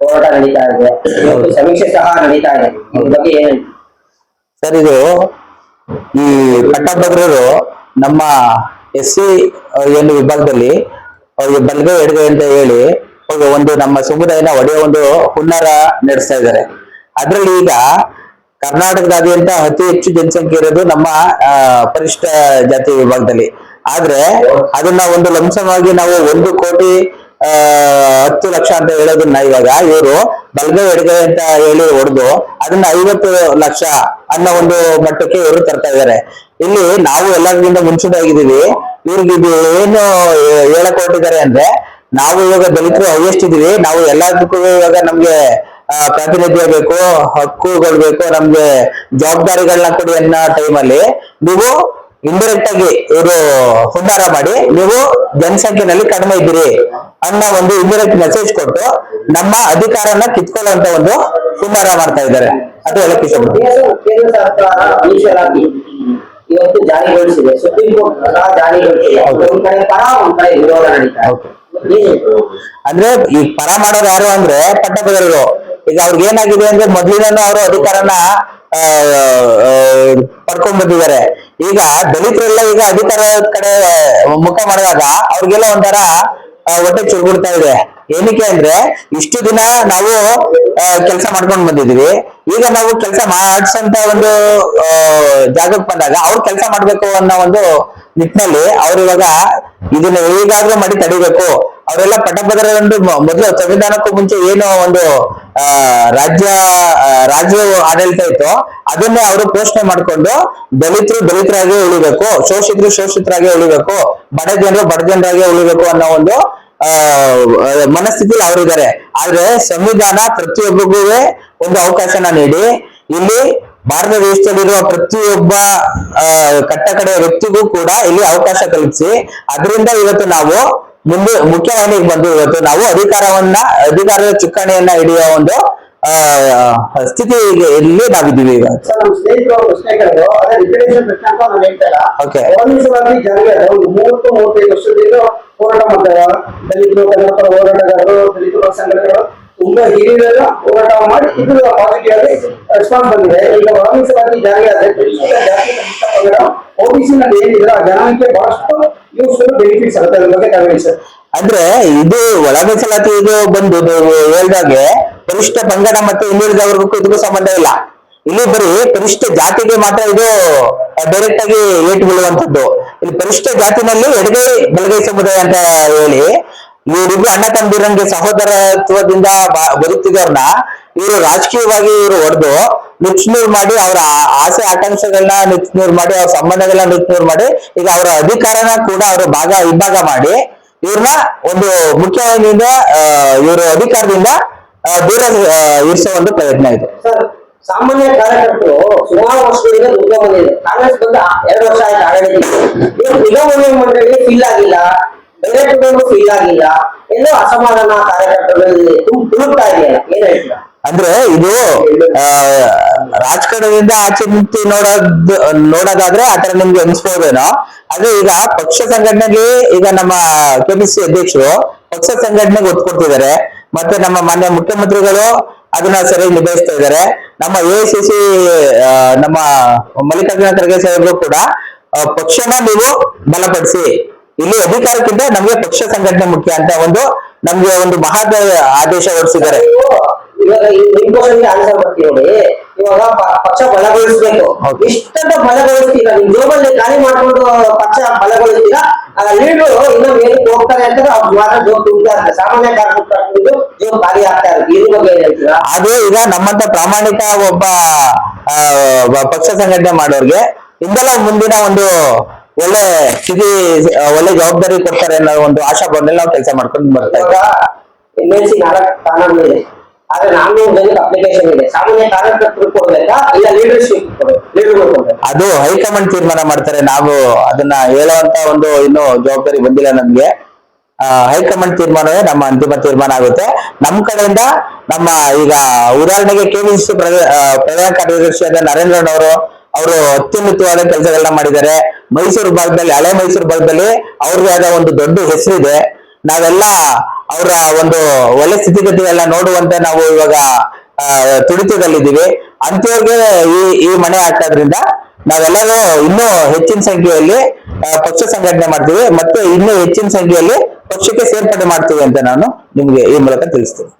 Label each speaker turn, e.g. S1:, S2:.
S1: ಹೋರಾಟ ನಡೀತಾ ಇದೆ. ಸಮೀಕ್ಷೆ ಸಹ ನಡೀತಾ ಇದೆ. ಇದ್ರ ಬಗ್ಗೆ ಏನ್?
S2: ಸರ್ ಇದು ಈ ಕಟ್ಟಭದ್ರರು ನಮ್ಮ ಎಸ್ ಸಿ ಏನು ವಿಭಾಗದಲ್ಲಿ ಅವ್ರಿಗೆ ಬಲ್ಗೆ ಎಡಗೈ ಅಂತ ಹೇಳಿ ಒಂದು ನಮ್ಮ ಸಮುದಾಯನ ಒಡೆಯ ಒಂದು ಹುನ್ನಾರ ನಡೆಸ್ತಾ ಇದ್ದಾರೆ. ಅದ್ರಲ್ಲಿ ಈಗ ಕರ್ನಾಟಕದಾದ್ಯಂತ ಅತಿ ಹೆಚ್ಚು ಜನಸಂಖ್ಯೆ ಇರೋದು ನಮ್ಮ ಪರಿಷ್ಠ ಪರಿಶಿಷ್ಟ ಜಾತಿ ವಿಭಾಗದಲ್ಲಿ. ಆದ್ರೆ ಅದನ್ನ ಒಂದು ಲಂಸವಾಗಿ ನಾವು ಒಂದು ಕೋಟಿ ಹತ್ತು ಲಕ್ಷ ಅಂತ ಹೇಳೋದನ್ನ ಇವಾಗ ಇವರು ಬಲಗೈ ಎಡಗೈ ಅಂತ ಹೇಳಿ ಹೊಡೆದು ಅದನ್ನ ಐವತ್ತು ಲಕ್ಷ ಅನ್ನೋ ಒಂದು ಮಟ್ಟಕ್ಕೆ ಇವರು ತರ್ತಾ ಇದ್ದಾರೆ ಇಲ್ಲಿ ನಾವು ಎಲ್ಲರಿಗಿಂತ ಮುಂಚಿತವಾಗಿದ್ದೀವಿ. ಇವ್ರಿಗೆ ಇದು ಏನು ಹೇಳಕ್ ಹೊರಟಿದ್ದಾರೆ ಅಂದ್ರೆ ನಾವು ಇವಾಗ ದಲಿತರು ಹೈಯೆಸ್ಟ್ ಇದೀವಿ ನಾವು ಎಲ್ಲದಕ್ಕೂ ಇವಾಗ ನಮ್ಗೆ ಪ್ರಾತಿನಿಧ್ಯ ಬೇಕು, ಹಕ್ಕುಗಳು ಬೇಕು, ನಮ್ಗೆ ಜವಾಬ್ದಾರಿಗಳನ್ನ ಕೊಡಿ ಅನ್ನೋ ಟೈಮಲ್ಲಿ ನೀವು ಇಂಡೈರೆಕ್ಟ್ ಆಗಿ ಇವರು ಹುನ್ನಾರ ಮಾಡಿ, ನೀವು ಜನಸಂಖ್ಯೆನಲ್ಲಿ ಕಡಿಮೆ ಇದ್ದೀರಿ ಅನ್ನೋ ಒಂದು ಇಂಡೈರೆಕ್ಟ್ ಮೆಸೇಜ್ ಕೊಟ್ಟು ನಮ್ಮ ಅಧಿಕಾರನ ಕಿತ್ಕೊಳ್ಳುವಂತ ಒಂದು ಹುನ್ನಾರ ಮಾಡ್ತಾ ಇದ್ದಾರೆ ಅದು ಹೇಳಕ್ ಇಷ್ಟಪಡ್ತೀನಿ
S1: ಇವತ್ತು?
S2: ಅಂದ್ರೆ ಈ ಪರ ಮಾಡೋರು ಯಾರು ಅಂದ್ರೆ ಪಟ್ಟಭದ್ರರು ಈಗ ಅವ್ರಿಗೆ ಏನಾಗಿದೆ ಅಂದ್ರೆ ಮೊದ್ಲಿನೂ ಅವರು ಅಧಿಕಾರನ ಪಡ್ಕೊಂಡ್ ಬಂದಿದ್ದಾರೆ ಈಗ ದಲಿತರೆಲ್ಲ ಈಗ ಅಧಿಕಾರ ಕಡೆ ಮುಖ ಮಾಡಿದಾಗ ಅವ್ರಿಗೆಲ್ಲ ಒಂಥರ ಹೊಟ್ಟೆ ಚುರುಗುಡ್ತಾ ಇದೆ. ಏನಕ್ಕೆ ಅಂದ್ರೆ, ಇಷ್ಟು ದಿನ ನಾವು ಕೆಲಸ ಮಾಡ್ಕೊಂಡ್ ಬಂದಿದೀವಿ. ಈಗ ನಾವು ಕೆಲಸ ಮಾಡ್ಸಂತ ಒಂದು ಜಾಗಕ್ಕೆ ಬಂದಾಗ ಅವ್ರು ಕೆಲಸ ಮಾಡ್ಬೇಕು ಅನ್ನೋ ಒಂದು ನಿಟ್ಟಿನಲ್ಲಿ ಅವ್ರು ಇವಾಗ ಇದನ್ನ ಹೇಗಾದ್ರೂ ಮಾಡಿ ತಡಿಬೇಕು. ಅವರೆಲ್ಲ ಪಟ್ಟಭದ್ರ ಒಂದು ಮೊದಲು ಸಂವಿಧಾನಕ್ಕೂ ಮುಂಚೆ ಏನು ಒಂದು ರಾಜ್ಯ ರಾಜ್ಯ ಆಡಳಿತ ಇತ್ತು. ಅದನ್ನೇ ಅವರು ಪೋಷಣೆ ಮಾಡ್ಕೊಂಡು ದಲಿತರು ದಲಿತರಾಗಿ ಉಳಿಬೇಕು, ಶೋಷಿತರು ಶೋಷಿತರಾಗಿ ಉಳಿಬೇಕು, ಬಡ ಜನರು ಬಡ ಜನರಾಗಿ ಉಳಿಬೇಕು ಅನ್ನೋ ಒಂದು ಮನಸ್ಥಿತಿಲಿ ಅವರಿದ್ದಾರೆ. ಆದ್ರೆ ಸಂವಿಧಾನ ಪ್ರತಿಯೊಬ್ಬರಿಗೂ ಒಂದು ಅವಕಾಶನ ನೀಡಿ, ಇಲ್ಲಿ ಭಾರತ ದೇಶದಲ್ಲಿರುವ ಪ್ರತಿಯೊಬ್ಬ ಆ, ಕಟ್ಟ ಕಡೆಯ ವ್ಯಕ್ತಿಗೂ ಕೂಡ ಇಲ್ಲಿ ಅವಕಾಶ ಕಲ್ಪಿಸಿ. ಅದರಿಂದ ಇವತ್ತು ನಾವು ಮುಂದೆ ಮುಖ್ಯವಾಹಿನಿಗೆ ಬಂದು ಇವತ್ತು ನಾವು ಅಧಿಕಾರವನ್ನ ಅಧಿಕಾರದ ಚುಕ್ಕಾಣಿಯನ್ನ ಹಿಡಿಯುವ ಒಂದು ಆ ನಾವಿದ್ದೀವಿ ಈಗ.
S1: ಹೇಳ್ತಾ ಇಲ್ಲ. ಅದು ಒಂದು ಮೂವತ್ತು ಮೂವತ್ತೈದು ವರ್ಷದಿಂದ ಹೋರಾಟ ಮಾಡ್ತಾರೆ ದಲಿತರು ಕನ್ನಡ ಪರ ಹೋರಾಟಗಾರರು ದಲಿತರ ಸಂಘಟನೆಗಳು ತುಂಬಾ ಹಿರಿಯರೆಲ್ಲ ಹೋರಾಟ ಮಾಡಿ ಇದು ಪಾಸಿಟಿವ್ ಆಗಿ ರೆಸ್ಪಾನ್ಸ್ ಬಂದಿದೆ. ಈಗ ಒಳಮೀಸಲಾತಿ ಜಾರಿ ಆದ್ರೆ ಓಬಿಸಿ ನಲ್ಲಿ ಏನಿದ್ರೆ ಆ ಜನಕ್ಕೆ ಬಹಳಷ್ಟು ಯೂಸ್ಫುಲ್ ಬೆನಿಫಿಟ್ಸ್ ಆಗುತ್ತೆ ಅದ್ರ ಬಗ್ಗೆ ತಾವು ಸರ್.
S2: ಅಂದ್ರೆ ಇದು ಒಳ ಮೀಸಲಾತಿ ಇದು ಬಂದು ಹೇಳಿದಾಗೆ ಹೇಳ್ದಾಗೆ ಪರಿಷ್ಠ ಪಂಗಡ ಮತ್ತೆ ಹಿಂದುಳಿದ ವರ್ಗಕ್ಕೂ ಇದಕ್ಕೂ ಸಂಬಂಧ ಇಲ್ಲ. ಇಲ್ಲಿ ಬರೀ ಪರಿಷ್ಠ ಜಾತಿಗೆ ಮಾತ್ರ ಇದು ಡೈರೆಕ್ಟ್ ಆಗಿ ಏಟ್ ಬೀಳುವಂತದ್ದು ಇಲ್ಲಿ ಪರಿಷ್ಠ ಜಾತಿನಲ್ಲಿ ಎಡಗೈ ಬಲಗೈ ಸಮುದಾಯ ಅಂತ ಹೇಳಿ ಇವರಿಬ್ರು ಅಣ್ಣ ತಂಬಿರಂಗೆ ಸಹೋದರತ್ವದಿಂದ ಬರುತ್ತಿದ್ದವ್ರನ್ನ ಇವರು ರಾಜಕೀಯವಾಗಿ ಇವರು ಹೊಡೆದು ನುಚ್ನೂರ್ ಮಾಡಿ ಅವರ ಆಸೆ ಆಕಾಂಕ್ಷೆಗಳನ್ನ ನುಚ್ನೂರ್ ಮಾಡಿ, ಅವ್ರ ಸಂಬಂಧಗಳನ್ನ ನುಚ್ನೂರ್ ಮಾಡಿ, ಈಗ ಅವರ ಅಧಿಕಾರನ ಕೂಡ ಅವರು ಭಾಗ ವಿಭಾಗ ಮಾಡಿ ಇವ್ರನ್ನ ಒಂದು ಮುಖ್ಯವಾಹಿನಿಯಿಂದ ಇವರ ಅಧಿಕಾರದಿಂದ ದೂರ ಇರಿಸೋ ಒಂದು ಪ್ರಯತ್ನ ಇದೆ.
S1: ಸಾಮಾನ್ಯ ಕಾರ್ಯಕರ್ತರು ಸುಮಾರು ವರ್ಷಗಳಿಂದ ದುರ್ಗ ಬಂದಿದೆ ಕಾಂಗ್ರೆಸ್ ಬಂದ ಎರಡು ವರ್ಷ ಆಯ್ತು ಆಡಳಿತ. ಇವರು ನಿಗಮ ಮಂಡಳಿಗೆ ಫಿಲ್ ಆಗಿಲ್ಲ. ಫಿಲ್ ಆಗಿಲ್ಲ ಎಲ್ಲೋ ಅಸಮಾಧಾನ ಏನ್
S2: ಅಂದ್ರೆ ಇದು ರಾಜಕಾರಣದಿಂದ ಆಚೆ ನಿಂತು ನೋಡೋದ್ ನೋಡೋದಾದ್ರೆ ಆತರ ನಿಮ್ಗೆ ಅನ್ಸ್ಬೋದೇನೋ. ಆದ್ರೆ ಈಗ ಪಕ್ಷ ಸಂಘಟನೆಗೆ ಈಗ ನಮ್ಮ ಕೆಪಿಸಿ ಅಧ್ಯಕ್ಷರು ಪಕ್ಷ ಸಂಘಟನೆಗೆ ಒತ್ತು ಕೊಡ್ತಿದ್ದಾರೆ ಮತ್ತೆ ನಮ್ಮ ಮಾನ್ಯ ಮುಖ್ಯಮಂತ್ರಿಗಳು ಅದನ್ನ ಸರಿಯಾಗಿ ನಿಭಾಯಿಸ್ತಾ ಇದ್ದಾರೆ. ನಮ್ಮ ಎ ಸಿ ಸಿ ನಮ್ಮ ಮಲ್ಲಿಕಾರ್ಜುನ ಖರ್ಗೆ ಸಾಹೇಬರು ಕೂಡ ಪಕ್ಷನ ನೀವು ಬಲಪಡಿಸಿ. ಇಲ್ಲಿ ಅಧಿಕಾರಕ್ಕಿಂತ ನಮ್ಗೆ ಪಕ್ಷ ಸಂಘಟನೆ ಮುಖ್ಯ ಅಂತ ಒಂದು ನಮ್ಗೆ ಒಂದು ಮಹತ್ವ ಆದೇಶ ಹೊರಡಿಸಿದ್ದಾರೆ.
S1: ಇವಾಗ ಪಕ್ಷ ಬಲಗೊಳಿಸ್ಬೇಕು. ಇಷ್ಟಂತ ಬಲಗೊಳಿಸ್ತೀರಾ ನಿಮ್ ಜೋಬಲ್ಲಿ ಖಾಲಿ ಮಾಡ್ಕೊಂಡು ಪಕ್ಷ ಬಲಗೊಳಿಸ್ತೀರಾ ಲೀಡರ್ ಇನ್ನೂ ಮೇಲಕ್ಕೆ ಹೋಗ್ತಾರೆ ಅಂತ ಅವ್ರು ಮಾತ್ರ ಜೋಬ್ ತುಂಬ್ತಾ ಇರ್ತಾರೆ. ಸಾಮಾನ್ಯ ಕಾರ್ಯಕರ್ತರು ಜೋಬ್ ಖಾಲಿ ಆಗ್ತಾ ಇರುತ್ತೆ. ಇದ್ರ ಬಗ್ಗೆ ಏನ್ ಹೇಳ್ತೀರಾ?
S2: ಅದು ಈಗ ನಮ್ಮಂತ ಪ್ರಾಮಾಣಿಕ ಒಬ್ಬ ಪಕ್ಷ ಸಂಘಟನೆ ಮಾಡೋರ್ಗೆ ಇಂದೆಲ್ಲ ಮುಂದಿನ ಒಂದು ಒಳ್ಳೆ ಆ, ಒಳ್ಳೆ ಜವಾಬ್ದಾರಿ ಕೊಡ್ತಾರೆ ಅನ್ನೋ ಒಂದು ಆಶಾ ಬಂದ್ಮೇಲೆ ನಾವು ಕೆಲಸ ಮಾಡ್ಕೊಂಡು ಬರ್ತಾ ಇದ್ದೀವಿ.
S1: ಎಲ್ ಎಲ್ ಸಿ ನಾಲ್ಕು ಸ್ಥಾನಗಳಿದೆ ಆದ್ರೆ ನಾನ್ನೂರು ಅಪ್ಲಿಕೇಶನ್ ಇದೆ. ಸಾಮಾನ್ಯ ಕಾರ್ಯಕರ್ತರು ಕೊಡ್ಬೇಕಾ? ಇಲ್ಲ ಲೀಡರ್ಶಿಪ್ ಕೊಡ್ಬೇಕು? ಲೀಡರ್ಗಳು ಕೊಡ್ಬೇಕು?
S2: ಅದು ಹೈಕಮಾಂಡ್ ತೀರ್ಮಾನ ಮಾಡ್ತಾರೆ. ನಾವು ಅದನ್ನ ಹೇಳುವಂತ ಒಂದು ಇನ್ನು ಜವಾಬ್ದಾರಿ ಬಂದಿಲ್ಲ ನಮ್ಗೆ. ಹೈಕಮಾಂಡ್ ತೀರ್ಮಾನವೇ ನಮ್ಮ ಅಂತಿಮ ತೀರ್ಮಾನ ಆಗುತ್ತೆ. ನಮ್ಮ ಕಡೆಯಿಂದ ನಮ್ಮ ಈಗ ಉದಾಹರಣೆಗೆ ಕೆವಿಸಿ ಪ್ರಧಾನ ಕಾರ್ಯದರ್ಶಿಯಾದ ನರೇಂದ್ರನವರು ಅವರು ಅತ್ಯುನ್ನತವಾದ ಕೆಲಸಗಳನ್ನ ಮಾಡಿದ್ದಾರೆ. ಮೈಸೂರು ಭಾಗದಲ್ಲಿ, ಹಳೆ ಮೈಸೂರು ಭಾಗದಲ್ಲಿ ಅವ್ರದೇ ಆದ ಒಂದು ದೊಡ್ಡ ಹೆಸರಿದೆ. ನಾವೆಲ್ಲ ಅವರ ಒಂದು ಒಳ್ಳೆ ಸ್ಥಿತಿಗತಿಗಳನ್ನ ನೋಡುವಂತೆ ನಾವು ಇವಾಗ ತುಡಿತದಲ್ಲಿದ್ದೀವಿ. ಅಂತವ್ರಿಗೆ ಈ ಈ ಮನೆ ಹಾಕೋದ್ರಿಂದ ನಾವೆಲ್ಲರೂ ಇನ್ನೂ ಹೆಚ್ಚಿನ ಸಂಖ್ಯೆಯಲ್ಲಿ ಪಕ್ಷ ಸಂಘಟನೆ ಮಾಡ್ತೀವಿ. ಮತ್ತೆ ಇನ್ನೂ ಹೆಚ್ಚಿನ ಸಂಖ್ಯೆಯಲ್ಲಿ ಪಕ್ಷಕ್ಕೆ ಸೇರ್ಪಡೆ ಮಾಡ್ತೀವಿ ಅಂತ ನಾನು ನಿಮ್ಗೆ ಈ ಮೂಲಕ ತಿಳಿಸ್ತೀನಿ.